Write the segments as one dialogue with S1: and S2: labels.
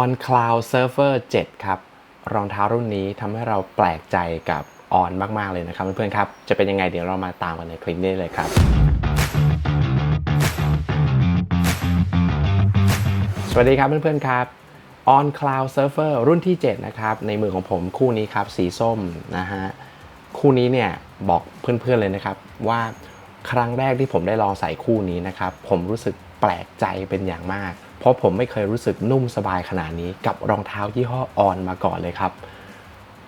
S1: On Cloud Surfer 7 ครับ รองเท้ารุ่นนี้ทำให้เราแปลกใจกับออนมาก ๆ เลยนะครับเพื่อนๆครับ จะเป็นยังไงเดี๋ยวเรามาตามกันในคลิปนี้เลยครับ สวัสดีครับเพื่อนๆครับ On Cloud Surfer รุ่นที่ 7 นะครับ ในมือของผมคู่นี้ครับ สีส้มนะฮะ คู่นี้เนี่ยบอกเพื่อนๆเลยนะครับ ว่าครั้งแรกที่ผมได้ลองใส่คู่นี้นะครับ ผมรู้สึกแปลกใจเป็นอย่างมาก เพราะผมไม่เคยรู้สึกนุ่มสบายขนาดนี้กับรองเท้ายี่ห้อออนมาก่อนเลยครับ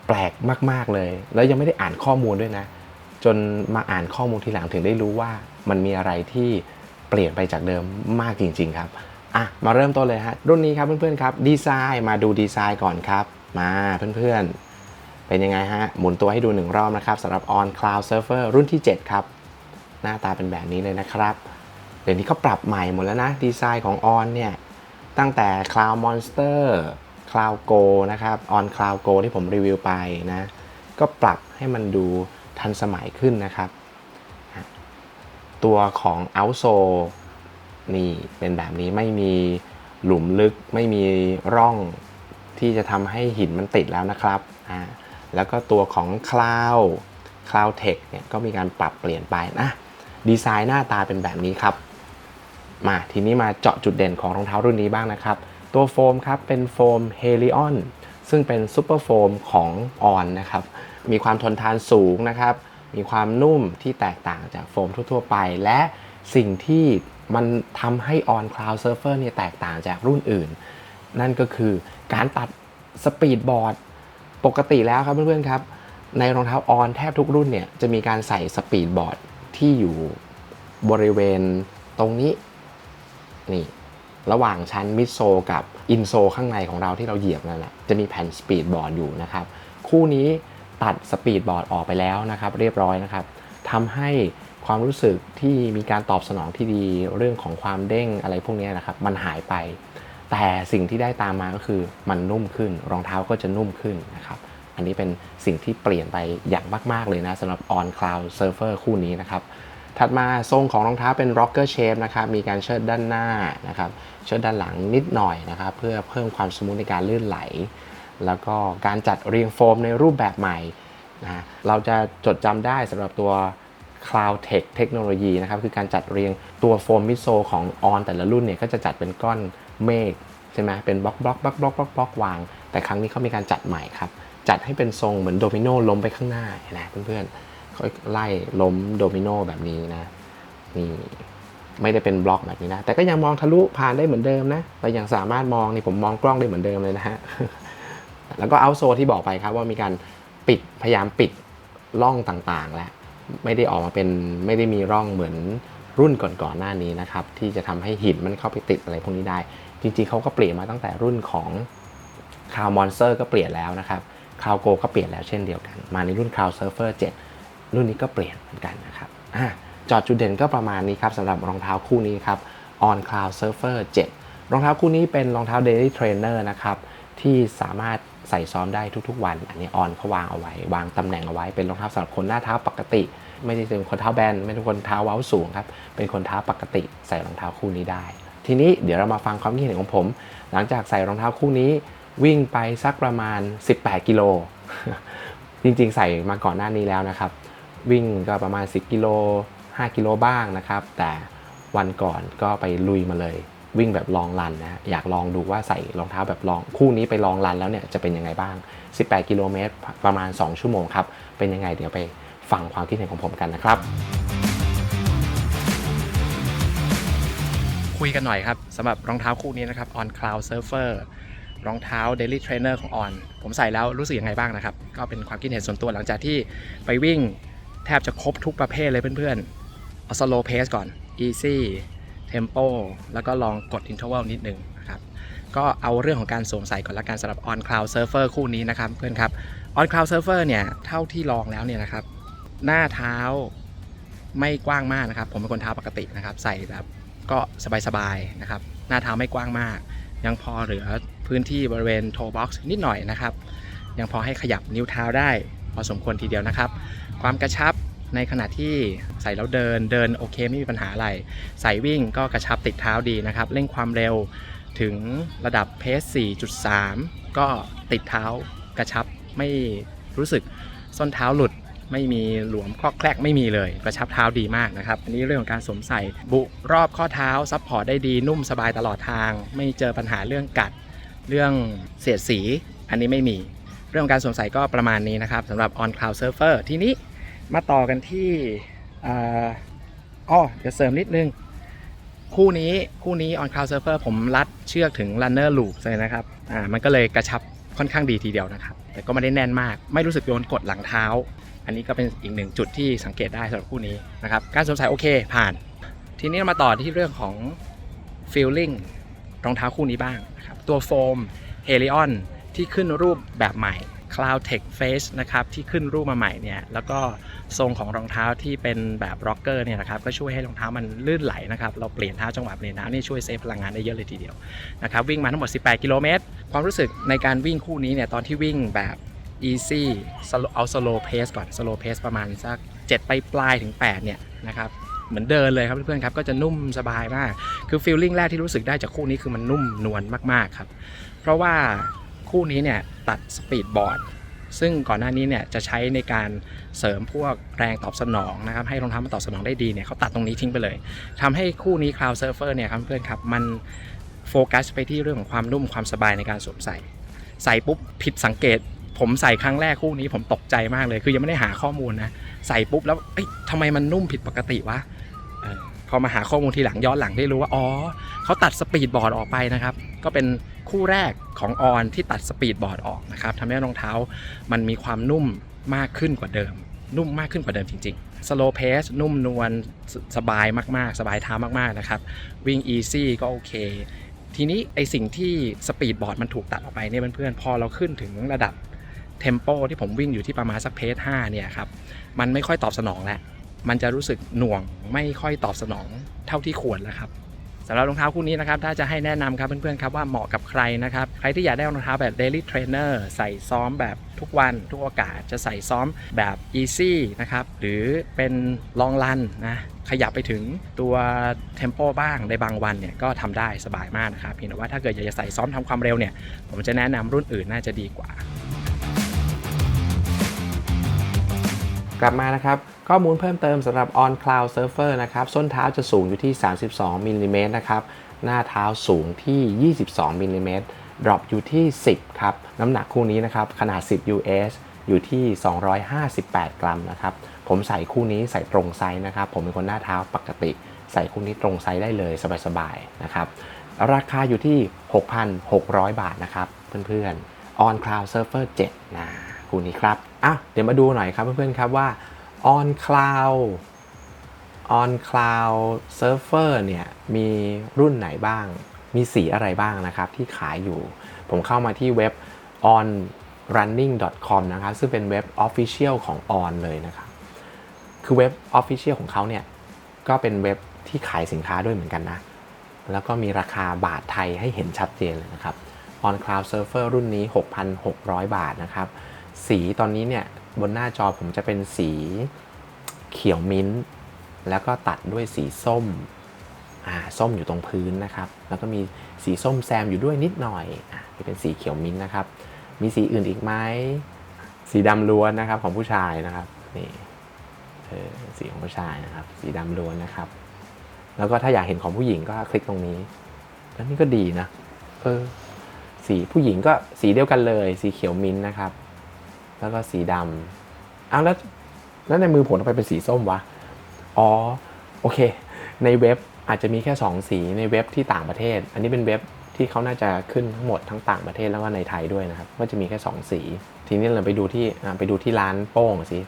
S1: แปลกมากๆเลย แล้วยังไม่ได้อ่านข้อมูลด้วยนะ จนมาอ่านข้อมูลทีหลังถึงได้รู้ว่ามันมีอะไรที่เปลี่ยนไปจากเดิมมากจริง ๆ ครับอะมาเริ่มต้นเลยฮะรุ่นนี้ครับเพื่อนๆครับดีไซน์มาดูดีไซน์ก่อนครับ มาเพื่อนๆ เป็นยังไงฮะหมุนตัวให้ดูหนึ่งรอบนะครับสำหรับ On Cloud Surfer รุ่นที่ 7 ครับ หน้าตาเป็นแบบนี้เลยนะครับ เดี๋ยวนี้เขาปรับใหม่หมดแล้วนะดีไซน์ของ On เนี่ย ตั้งแต่ Cloud Monster Cloud Go นะครับ On Cloud Go ที่ผมรีวิวไปนะ ก็ปรับให้มันดูทันสมัยขึ้นนะครับ ตัวของ outsole นี่เป็นแบบนี้ไม่มีหลุมลึกไม่มีร่องที่จะทำให้หินมันติดแล้วนะครับ แล้วก็ตัวของ Cloud Cloud Tech เนี่ยก็มีการปรับเปลี่ยนไปนะ ดีไซน์หน้าตาเป็นแบบนี้ครับ มาทีนี้มาเจาะจุดเด่นของรองเท้ารุ่นนี้บ้างนะครับ ตัวโฟมครับเป็นโฟม Helion ซึ่งเป็นซูเปอร์โฟมของ On นนะครับ มีความทนทานสูงนะครับ มีความนุ่มที่แตกต่างจากโฟมทั่ว ๆ ไป และสิ่งที่มันทำให้ On Cloud Surfer เนี่ยแตกต่างจากรุ่นอื่น นั่นก็คือการตัดสปีดบอร์ดปกติแล้วครับเพื่อนๆครับ ในรองเท้าออนแทบทุกรุ่นเนี่ยจะมีการใส่สปีดบอร์ดที่อยู่บริเวณตรงนี้ นี่ระหว่างชั้นมิดโซกับอินโซข้างในของเราที่เราเหยียบนั่นแหละจะมีแผ่นสปีดบอร์ดอยู่นะครับคู่นี้ตัดสปีดบอร์ดออกไปแล้วนะครับ เรียบร้อยนะครับทำให้ความรู้สึกที่มีการตอบสนองที่ดีเรื่องของความเด้งอะไรพวกนี้นะครับ มันหายไป แต่สิ่งที่ได้ตามมาก็คือมันนุ่มขึ้น รองเท้าก็จะนุ่มขึ้นนะครับ อันนี้เป็นสิ่งที่เปลี่ยนไปอย่างมาก ๆ เลยนะสำหรับ On Cloud Surfer คู่นี้นะครับ ถัดมาทรงของรองเท้าเป็น rocker shape นะครับมีการเชิดด้านหน้านะครับเชิดด้านหลังนิดหน่อยนะครับเพื่อเพิ่มความสมูทในการลื่นไหล แล้วก็การจัดเรียงโฟมในรูปแบบใหม่นะเราจะจดจำได้สำหรับตัว Cloud Tech เทคโนโลยีนะครับคือการจัดเรียงตัวโฟมมิโซของ On แต่ละรุ่นเนี่ยก็จะจัดเป็นก้อนเมฆใช่ไหมเป็นบล็อกบล็อกบล็อกบล็อกบล็อกบล็อกวาง แต่ครั้งนี้เขามีการจัดใหม่ครับ จัดให้เป็นทรงเหมือนโดมิโนล้มไปข้างหน้านะเพื่อนๆ ค่อยไล่ล้มโดมิโนแบบนี้นะนี่ไม่ได้เป็นบล็อกแบบนี้นะ แต่ก็ยังมองทะลุผ่านได้เหมือนเดิมนะเรายังสามารถมองนี่ผมมองกล้องได้เหมือนเดิมเลยนะฮะแล้วก็เอาโซที่บอกไปครับว่ามีการปิดพยายามปิดร่องต่างๆ แล้วไม่ได้ออกมาเป็นไม่ได้มีร่องเหมือนรุ่นก่อนๆหน้านี้นะครับ ที่จะทำให้หินมันเข้าไปติดอะไรพวกนี้ได้ จริงๆเขาก็เปลี่ยนมาตั้งแต่รุ่นของคาวมอนสเตอร์ก็เปลี่ยนแล้วนะครับคาวโกก็เปลี่ยนแล้วเช่นเดียวกัน มาในรุ่นคาวเซิร์ฟเฟอร์7 รุ่นนี้ก็เปลี่ยนเหมือนกันนะครับอจอดจุดเด่นก็ประมาณนี้ครับสำหรับรองเท้าคู่นี้ครับ On Cloud Surfer 7 รองเท้าคู่นี้เป็นรองเท้า Daily Trainer นะครับที่สามารถใส่ซ้อมได้ทุกๆ วัน อันนี้ออนเขาวางเอาไว้ วางตำแหน่งเอาไว้เป็นรองเท้าสำหรับคนหน้าเท้าปกติ ไม่ได้เป็นคนเท้าแบนไม่ใช่คนเท้าเว้าสูงครับเป็นคนเท้าปกติ ใส่รองเท้าคู่นี้ได้ ทีนี้เดี๋ยวเรามาฟังความคิดเห็นของผม หลังจากใส่รองเท้าคู่นี้ วิ่งไปสักประมาณ 18 กิโลจริงๆ ใส่มาก่อนหน้านี้แล้วนะครับ วิ่งก็ประมาณ 10 กิโล 5 กิโลบ้างนะครับ แต่วันก่อนก็ไปลุยมาเลย วิ่งแบบลองรันนะอยากลองดูว่าใส่รองเท้าแบบลองคู่นี้ไปลองรันแล้วเนี่ยจะเป็นยังไงบ้าง 18 กิโลเมตรประมาณ 2 ชั่วโมงครับ เป็นยังไงเดี๋ยวไปฟังความคิดเห็นของผมกันนะครับ คุยกันหน่อยครับสำหรับรองเท้าคู่นี้นะครับ On Cloud Surfer รองเท้า Daily Trainer ของ On ผมใส่แล้วรู้สึกยังไงบ้างนะครับ ก็เป็นความคิดเห็นส่วนตัวหลังจากที่ไปวิ่ง แทบจะครบทุกประเภทเลยเพื่อนๆ เอา slow pace ก่อน easy tempo แล้วก็ลองกด interval นิดนึงนะครับ ก็เอาเรื่องของการสวมใส่ก่อนละกันสำหรับ On Cloud Surfer คู่นี้นะครับเพื่อนครับ On Cloud Surfer เนี่ยเท่าที่ลองแล้วเนี่ยนะครับ หน้าเท้าไม่กว้างมากนะครับ ผมเป็นคนเท้าปกตินะครับ ใส่แบบก็สบายๆนะครับ หน้าเท้าไม่กว้างมาก ยังพอเหลือพื้นที่บริเวณโทบ็อกซ์นิดหน่อยนะครับ ยังพอให้ขยับนิ้วเท้าได้พอสมควรทีเดียวนะครับ ความกระชับในขณะที่ใส่แล้วเดินเดินโอเคไม่มีปัญหาอะไร ใส่วิ่งก็กระชับติดเท้าดีนะครับ เร่งความเร็ว
S2: ถึงระดับเพส 4.3 ก็ติดเท้ากระชับไม่รู้สึกส้นเท้าหลุดไม่มีหลวมคลอกแคลกไม่มีเลยกระชับเท้าดีมากนะครับ อันนี้เรื่องของการสวมใส่บุรอบข้อเท้าซัพพอร์ตได้ดีนุ่มสบายตลอดทาง ไม่เจอปัญหาเรื่องกัด เรื่องเสียดสี อันนี้ไม่มี เรื่องของการสวมใส่ก็ประมาณนี้นะครับสำหรับ On Cloud Surfer ทีนี้ มาต่อกันที่อ่าอ้อเดี๋ยวเสริมนิดนึง คู่นี้คู่นี้ On Cloud Surfer ผมรัดเชือกถึง Runner Loop เลยนะครับอ่ามันก็เลยกระชับค่อนข้างดีทีเดียวนะครับ แต่ก็ไม่ได้แน่นมาก ไม่รู้สึกโดนกดหลังเท้า อันนี้ก็เป็นอีกหนึ่งจุดที่สังเกตได้สำหรับคู่นี้นะครับ การสวมใส่โอเคผ่าน ทีนี้มาต่อที่เรื่องของ Feeling รองเท้าคู่นี้บ้างนะครับ ตัวโฟม Helion ที่ขึ้นรูปแบบใหม่ Cloud Tech Face นะครับที่ขึ้นรูปมาใหม่เนี่ยแล้วก็ทรงของรองเท้าที่เป็นแบบร็อกเกอร์เนี่ยนะครับก็ช่วยให้รองเท้ามันลื่นไหลนะครับเราเปลี่ยนเท้าจังหวะเปลี่ยนเท้านี่ช่วยเซฟพลังงานได้เยอะเลยทีเดียวนะครับวิ่งมาทั้งหมด 18 กิโลเมตร ความรู้สึกในการวิ่งคู่นี้เนี่ยตอนที่วิ่งแบบ easy เอา slow pace ก่อน slow pace ประมาณสัก7ไปปลายถึง 8 เนี่ยนะครับเหมือนเดินเลยครับเพื่อนๆครับก็จะนุ่มสบายมาก คือ feeling แรกที่รู้สึกได้จากคู่นี้คือมันนุ่มนวลมากๆครับ เพราะว่า คู่นี้เนี่ยตัดสปีดบอร์ดซึ่งก่อนหน้านี้เนี่ยจะใช้ในการเสริมพวกแรงตอบสนองนะครับให้รองเท้ามันตอบสนองได้ดีเนี่ยเขาตัดตรงนี้ทิ้งไปเลยทำให้คู่นี้ Cloud Surfer เนี่ยครับเพื่อนครับมันโฟกัสไปที่เรื่องของความนุ่มความสบายในการสวมใส่ ใส่ปุ๊บผิดสังเกต ผมใส่ครั้งแรกคู่นี้ผมตกใจมากเลย คือยังไม่ได้หาข้อมูลนะ ใส่ปุ๊บแล้วเอ้ยทำไมมันนุ่มผิดปกติวะ พอมาหาข้อมูลทีหลังย้อนหลังได้รู้ว่าอ๋อเขาตัดสปีดบอร์ดออกไปนะครับ ก็เป็นคู่แรกของออนที่ตัดสปีดบอร์ดออกนะครับทำให้รองเท้ามันมีความนุ่มมากขึ้นกว่าเดิม นุ่มมากขึ้นกว่าเดิมจริงๆ slow pace นุ่มนวลสสบายมากๆ สบายเท้ามากๆนะครับ วิ่ง easy ก็โอเค ทีนี้ไอสิ่งที่สปีดบอร์ดมันถูกตัดออกไปเนี่ยเพื่อนๆพอเราขึ้นถึงระดับเทมโปที่ผมวิ่งอยู่ที่ประมาณสักเพจ5เนี่ยครับมันไม่ค่อยตอบสนองแล้ว มันจะรู้สึกหน่วงไม่ค่อยตอบสนองเท่าที่ควรแล้วครับสำหรับรองเท้าคู่นี้นะครับถ้าจะให้แนะนำครับเพื่อนๆครับว่าเหมาะกับใครนะครับใครที่อยากได้รองเท้าแบบ daily trainer ใส่ซ้อมแบบทุกวันทุกโอกาสจะใส่ซ้อมแบบ easy นะครับหรือเป็น long run นะขยับไปถึงตัว tempo บ้างในบางวันเนี่ยก็ทำได้สบายมากนะครับเพียงแต่ว่าถ้าเกิดอยากจะใส่ซ้อมทำความเร็วเนี่ยผมจะแนะนำรุ่นอื่นน่าจะดีกว่า
S1: กลับมานะครับ ข้อมูลเพิ่มเติมสำหรับ On Cloud Surfer นะครับ ส้นเท้าจะสูงอยู่ที่ 32มิลลิเมตรนะครับ หน้าเท้าสูงที่ 22มิลลิเมตรดรอปอยู่ที่ 10 ครับ น้ำหนักคู่นี้นะครับ ขนาด 10 US อยู่ที่ 258 กรัมนะครับ ผมใส่คู่นี้ใส่ตรงไซส์นะครับ ผมเป็นคนหน้าเท้าปกติ ใส่คู่นี้ตรงไซส์ได้เลยสบายๆนะครับ ราคาอยู่ที่ 6,600 บาทนะครับ เพื่อนๆ On Cloud Surfer 7นะคู่นี้ครับ อะเดี๋ยวมาดูหน่อยครับเพื่อนๆครับว่า On Cloud On Cloud Surfer เนี่ยมีรุ่นไหนบ้าง มีสีอะไรบ้างนะครับที่ขายอยู่ ผมเข้ามาที่เว็บ onrunning.com นะครับซึ่งเป็นเว็บ Official ของ On เลยนะครับ คือเว็บ Official ของเขาเนี่ยก็เป็นเว็บที่ขายสินค้าด้วยเหมือนกันนะ แล้วก็มีราคาบาทไทยให้เห็นชัดเจนเลยนะครับ On Cloud Surfer รุ่นนี้ 6,600 บาทนะครับ สีตอนนี้เนี่ยบนหน้าจอผมจะเป็นสีเขียวมิ้นท์แล้วก็ตัดด้วยสีส้มอ่าส้มอยู่ตรงพื้นนะครับ แล้วก็มีสีส้มแซมอยู่ด้วยนิดหน่อยอะนี่เป็นสีเขียวมิ้นท์นะครับ มีสีอื่นอีกไหมสีดำล้วนนะครับของผู้ชายนะครับนี่เออสีของผู้ชายนะครับ สีดำล้วนนะครับ แล้วก็ถ้าอยากเห็นของผู้หญิงก็คลิกตรงนี้ แล้วนี่ก็ดีนะเออสีผู้หญิงก็สีเดียวกันเลย สีเขียวมิ้นท์นะครับ แล้วก็สีดำอ้าวแล้วแล้วในมือผมทำไมเป็นสีส้มวะ อ๋อ โอเค ในเว็บอาจจะมีแค่ 2 สีในเว็บที่ต่างประเทศ อันนี้เป็นเว็บที่เขาน่าจะขึ้นทั้งหมดทั้งต่างประเทศแล้วก็ในไทยด้วยนะครับ ก็จะมีแค่ 2 สี ทีนี้เราไปดูที่ไปดูที่ร้านโป้งสิ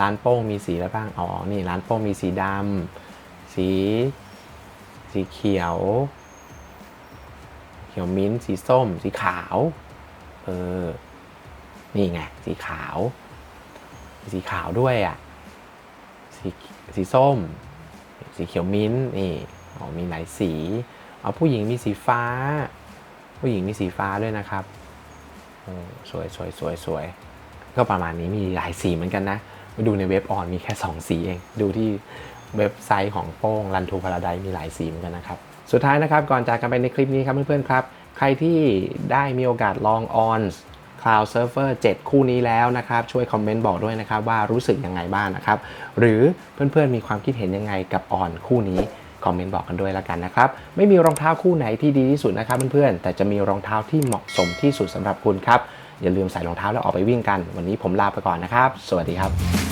S1: ร้านโป้งมีสีอะไรบ้าง อ๋อ นี่ร้านโป้งมีสีดำ สี สีเขียว เขียวมิ้นท์สีส้ม สีขาว เออ นี่ไงสีขาว สีขาวด้วยอะสีสีส้ม สีเขียวมิ้นท์นี่อ๋อมีหลายสีเอาผู้หญิงมีสีฟ้า ผู้หญิงมีสีฟ้าด้วยนะครับสวยสวยสวยสวยก็ประมาณนี้มีหลายสีเหมือนกันนะไปดูในเว็บออนมีแค่ 2 สีเอง ดูที่เว็บไซต์ของโป้งรันทูพาราไดมีหลายสีเหมือนกันนะครับ สุดท้ายนะครับก่อนจากกันไปในคลิปนี้ครับเพื่อนๆครับ ใครที่ได้มีโอกาสลอง on Cloud Surfer 7 คู่นี้แล้วนะครับ ช่วยคอมเมนต์บอกด้วยนะครับว่ารู้สึกยังไงบ้างนะครับ หรือเพื่อนๆมีความคิดเห็นยังไงกับออนคู่นี้คอมเมนต์บอกกันด้วยแล้วกันนะครับ ไม่มีรองเท้าคู่ไหนที่ดีที่สุดนะครับเพื่อนๆแต่จะมีรองเท้าที่เหมาะสมที่สุดสำหรับคุณครับอย่าลืมใส่รองเท้าแล้วออกไปวิ่งกัน วันนี้ผมลาไปก่อนนะครับ สวัสดีครับ